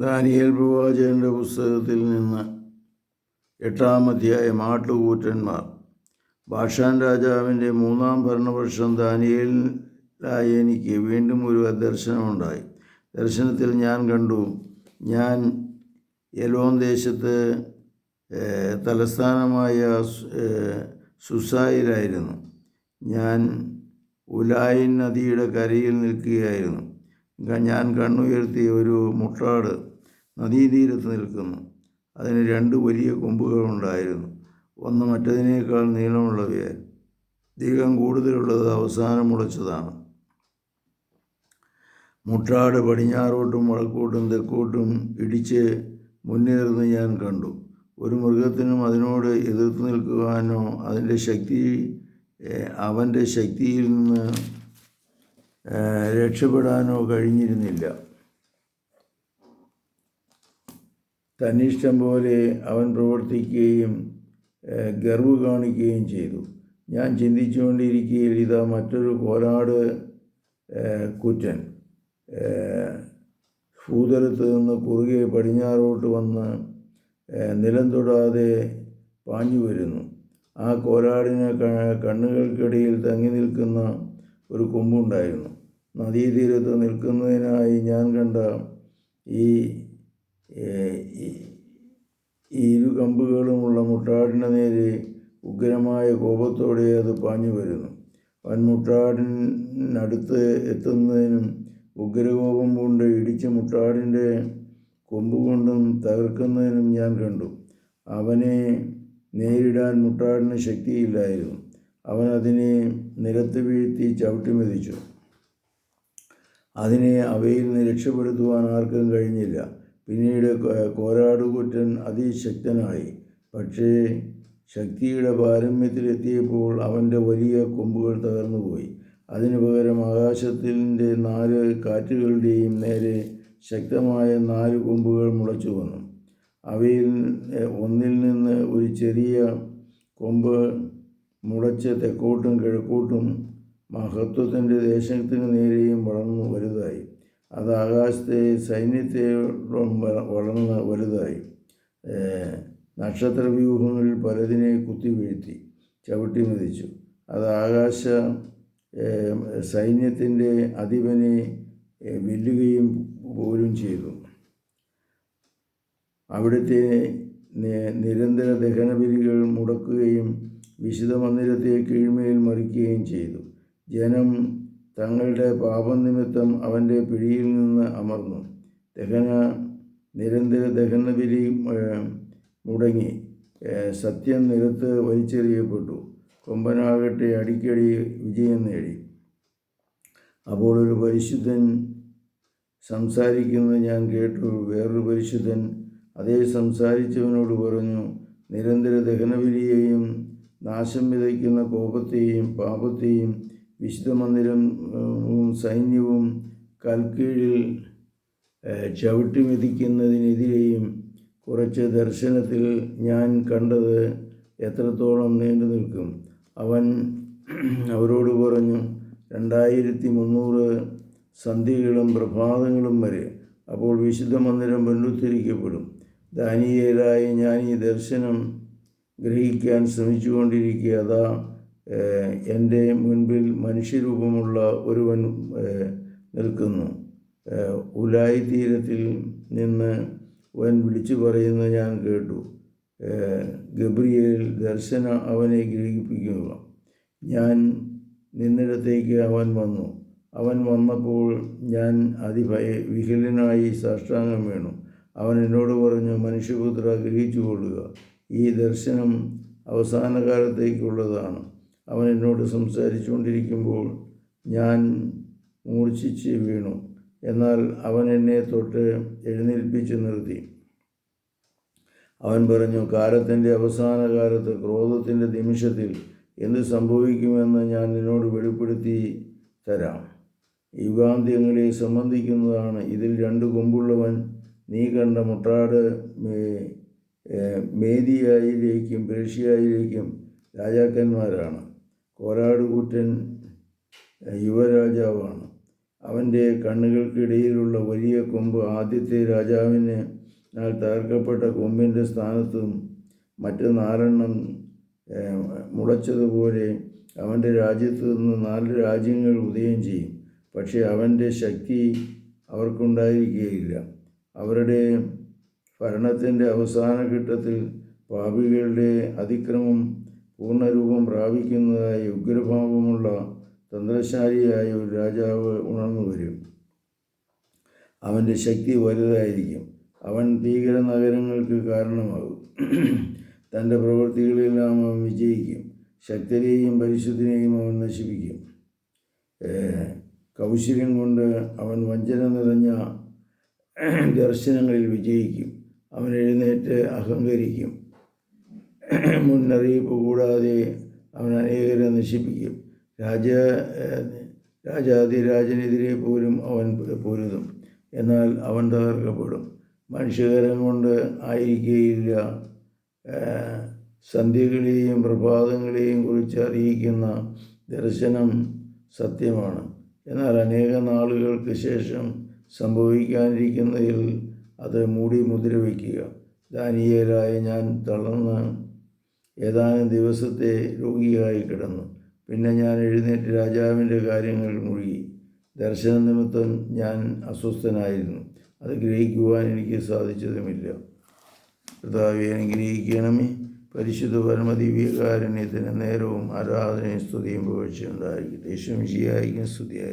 Daniel പ്രവാചകന്റെ പുസ്തകത്തിൽ നിന്ന് എട്ടാം അധ്യായം ആട്ടുകൂറ്റന്മാർ. ഭാഷാൻ രാജാവിന്റെ മൂന്നാം ഭരണവർഷം ദാനിയേലായ എനിക്ക് വീണ്ടും ഒരു ദർശനമുണ്ടായി. ദർശനത്തിൽ ഞാൻ കണ്ടു ഞാൻ യലോൻ ദേശത്ത് തലസ്ഥാനമായ സുസായിലായിരുന്നു. ഞാൻ ഉലായിൻ നദിയുടെ കരയിൽ നിൽക്കുകയായിരുന്നു. ഞാൻ കണ്ണുയർത്തി ഒരു മുട്ടാട് നദീതീരത്ത് നിൽക്കുന്നു. അതിന് രണ്ട് വലിയ കൊമ്പുകളുണ്ടായിരുന്നു. ഒന്ന് മറ്റതിനേക്കാൾ നീളമുള്ളവയായിരുന്നു ദീർഘം കൂടുതലുള്ളത് അവസാനം മുളച്ചതാണ് മുട്ടാട് പടിഞ്ഞാറോട്ടും വടക്കോട്ടും തെക്കോട്ടും ഇടിച്ച് മുന്നേറുന്ന ഞാൻ കണ്ടു. ഒരു മൃഗത്തിനും അതിനോട് എതിർത്ത് നിൽക്കുവാനോ അതിന്റെ ശക്തി അവന്റെ ശക്തിയിൽ നിന്ന് രക്ഷപ്പെടാനോ കഴിഞ്ഞിരുന്നില്ല. തന്നിഷ്ടം പോലെ അവൻ പ്രവർത്തിക്കുകയും ഗർവ് കാണിക്കുകയും ചെയ്തു. ഞാൻ ചിന്തിച്ചുകൊണ്ടിരിക്കുകയിൽ ഇതാ മറ്റൊരു പോരാട് കുറ്റൻ. ഭൂതലത്ത് നിന്ന് കുറുകെ പടിഞ്ഞാറോട്ട് വന്ന് നിലം തൊടാതെ പാഞ്ഞു വരുന്നു. ആ കോലാടിന് കണ്ണുകൾക്കിടയിൽ തങ്ങി നിൽക്കുന്ന ഒരു കൊമ്പുണ്ടായിരുന്നു. നദീതീരത്ത് നിൽക്കുന്നതിനായി ഞാൻ കണ്ട ഈ ഇരു കമ്പുകളുമുള്ള മുട്ടാടിന് നേരെ ഉഗ്രമായ കോപത്തോടെ അത് പാഞ്ഞു വരുന്നു. അവൻ മുട്ടാടിനടുത്ത് എത്തുന്നതിനും ഉഗ്രകോപം കൊണ്ട് ഇടിച്ച് മുട്ടാടിന്റെ കൊമ്പുകൊണ്ടും തകർക്കുന്നതിനും ഞാൻ കണ്ടു. അവനെ നേരിടാൻ മുട്ടാടിന് ശക്തിയില്ലായിരുന്നു. അവൻ അതിനെ നിലത്ത് വീഴ്ത്തി ചവിട്ടി മെതിച്ചു. അതിനെ അവയിൽ നിന്ന് രക്ഷപ്പെടുത്തുവാൻ ആർക്കും കഴിഞ്ഞില്ല. പിന്നീട് കോരാടുകുറ്റൻ അതിശക്തനായി. പക്ഷേ ശക്തിയുടെ പാരമ്യത്തിലെത്തിയപ്പോൾ അവന്റെ വലിയ കൊമ്പുകൾ തകർന്നുപോയി. അതിനു പകരം ആകാശത്തിന്റെ നാല് കാറ്റുകളുടെയും നേരെ ശക്തമായ നാല് കൊമ്പുകൾ മുളച്ചു വന്നു. അവയിൽ ഒന്നിൽ നിന്ന് ഒരു ചെറിയ കൊമ്പ് മുളച്ച് തെക്കോട്ടും കിഴക്കോട്ടും മഹത്വത്തിന്റെ ദേശത്തിന് നേരെയും വളർന്നു വലുതായി. അത് ആകാശത്തെ സൈന്യത്തെ വളർന്ന് വലുതായി. നക്ഷത്രവ്യൂഹങ്ങളിൽ പലതിനെ കുത്തി വീഴ്ത്തി ചവിട്ടി മതിച്ചു. അത് ആകാശ സൈന്യത്തിന്റെ അധിപനെ വെല്ലുകയും പോലും ചെയ്തു. അവിടുത്തെ നിരന്തര ദഹനബലികൾ മുടക്കുകയും വിശുദ്ധ മന്ദിരത്തെ കീഴ്മേൽ മറിക്കുകയും ചെയ്തു. ജനം തങ്ങളുടെ പാപനിമിത്തം അവന്റെ പിടിയിൽ നിന്ന് അമർന്നു. ദഹന നിരന്തര ദഹനബലി മുടങ്ങി. സത്യം നിരത്ത് വലിച്ചെറിയപ്പെട്ടു. കൊമ്പനാകട്ടെ അടിക്കടി വിജയം നേടി. അപ്പോൾ ഒരു പരിശുദ്ധൻ സംസാരിക്കുന്നത് ഞാൻ കേട്ടു. വേറൊരു പരിശുദ്ധൻ അതേ സംസാരിച്ചവനോട് പറഞ്ഞു നിരന്തര ദഹനബലിയെയും നാശം വിതയ്ക്കുന്ന കോപത്തെയും പാപത്തെയും വിശുദ്ധ മന്ദിരം സൈന്യവും കൽക്കീഴിൽ ചവിട്ടി മെതിക്കുന്നതിനെതിരെയും കുറച്ച് ദർശനത്തിൽ ഞാൻ കണ്ടത് എത്രത്തോളം നീണ്ടു നിൽക്കും. അവൻ അവരോട് പറഞ്ഞു രണ്ടായിരത്തി മുന്നൂറ് സന്ധ്യകളും പ്രഭാതങ്ങളും വരെ അപ്പോൾ വിശുദ്ധ മന്ദിരം പുനരുദ്ധരിക്കപ്പെടും. ദാനിയേലായി ഞാൻ ഈ ദർശനം ഗ്രഹിക്കാൻ ശ്രമിച്ചുകൊണ്ടിരിക്കുക. അതാ എന്റെ മുൻപിൽ മനുഷ്യരൂപമുള്ള ഒരുവൻ നിൽക്കുന്നു. ഉലായി തീരത്തിൽ നിന്ന് അവൻ വിളിച്ചു പറയുന്നത് ഞാൻ കേട്ടു. ഗബ്രിയേൽ ദർശന അവനെ ഗ്രഹിപ്പിക്കുക. ഞാൻ നിന്നിടത്തേക്ക് അവൻ വന്നു. അവൻ വന്നപ്പോൾ ഞാൻ അതിഭയ വിഹലനായി സാഷ്ടാംഗം വീണു. അവൻ എന്നോട് പറഞ്ഞു മനുഷ്യപുത്ര ഗ്രഹിച്ചു കൊള്ളുക ഈ ദർശനം അവസാന കാലത്തേക്കുള്ളതാണ് അവൻ എന്നോട് സംസാരിച്ചു കൊണ്ടിരിക്കുമ്പോൾ ഞാൻ മൂർച്ഛിച്ച് വീണു. എന്നാൽ അവൻ എന്നെ തൊട്ട് എഴുന്നേൽപ്പിച്ചു നിർത്തി. അവൻ പറഞ്ഞു കാലത്തിന്റെ അവസാന കാലത്ത് ക്രോധത്തിന്റെ നിമിഷത്തിൽ എന്ത് സംഭവിക്കുമെന്ന് ഞാൻ നിന്നോട് വെളിപ്പെടുത്തി തരാം. യുഗാന്ത്യങ്ങളെ സംബന്ധിക്കുന്നതാണ്. ഇതിൽ രണ്ട് കൊമ്പുള്ളവൻ നീ കണ്ട മുട്ടാട് മേദിയായിലേക്കും പേർഷ്യയിലേക്കും രാജാക്കന്മാരാണ്. കോരാടുകൂറ്റൻ യുവരാജാവാണ്. അവന്റെ കണ്ണുകൾക്കിടയിലുള്ള വലിയ കൊമ്പ് ആദ്യത്തെ രാജാവിന് തകർക്കപ്പെട്ട കൊമ്പിന്റെ സ്ഥാനത്തും മറ്റ് നാലെണ്ണം മുളച്ചതുപോലെ അവന്റെ രാജ്യത്തു നിന്ന് നാല് രാജ്യങ്ങൾ ഉദയം ചെയ്യും. പക്ഷേ അവന്റെ ശക്തി അവർക്കുണ്ടായിരിക്കുകയില്ല. അവരുടെ ഭരണത്തിന്റെ അവസാന ഘട്ടത്തിൽ പാപികളുടെ അതിക്രമം പൂർണരൂപം പ്രാപിക്കുന്നതായി ഉഗ്രഭാവമുള്ള തന്ത്രശാലിയായ ഒരു രാജാവ് ഉണർന്നു വരും. അവന്റെ ശക്തി വലുതായിരിക്കും. അവൻ ഭീകര നഗരങ്ങൾക്ക് കാരണമാകും. തന്റെ പ്രവൃത്തികളെല്ലാം അവൻ വിജയിക്കും. ശക്തരെയും പരിശുദ്ധനെയും അവൻ നശിപ്പിക്കും. കൗശല്യം കൊണ്ട് അവൻ വഞ്ചന നിറഞ്ഞ ദർശനങ്ങളിൽ വിജയിക്കും. അവൻ എഴുന്നേറ്റ് അഹങ്കരിക്കും. മുന്നറിയിപ്പ് കൂടാതെ അവൻ അനേകരെ നശിപ്പിക്കും. രാജ രാജാതിരാജനെതിരെ പോലും അവൻ പൊരുതും. എന്നാൽ അവൻ തകർക്കപ്പെടും. മനുഷ്യകരം കൊണ്ട് ആയിരിക്കുകയില്ല സന്ധ്യകളെയും പ്രഭാതങ്ങളെയും കുറിച്ച് അറിയിക്കുന്ന ദർശനം സത്യമാണ്. എന്നാൽ അനേക നാളുകൾക്ക് ശേഷം സംഭവിക്കാനിരിക്കുന്നതിൽ അത് മൂടി മുദ്ര വയ്ക്കുക ഞാൻ തളർന്ന് ഏതാനും ദിവസത്തെ രോഗിയായി കിടന്നു. പിന്നെ ഞാൻ എഴുന്നേറ്റ് രാജാവിന്റെ കാര്യങ്ങൾ മുഴുകി. ദർശന നിമിത്തം ഞാൻ അസ്വസ്ഥനായിരുന്നു. അത് ഗ്രഹിക്കുവാൻ എനിക്ക് സാധിച്ചതുമില്ല. കർത്താവെ അനുഗ്രഹിക്കണമേ. പരിശുദ്ധ പരമദിവ്യകാരുണ്യത്തിന് നേരവും ആരാധനയും സ്തുതിയും പുകഴ്ചയുണ്ടായിരിക്കട്ടെ യേശുമിശിയായിരിക്കും സ്തുതിയായി.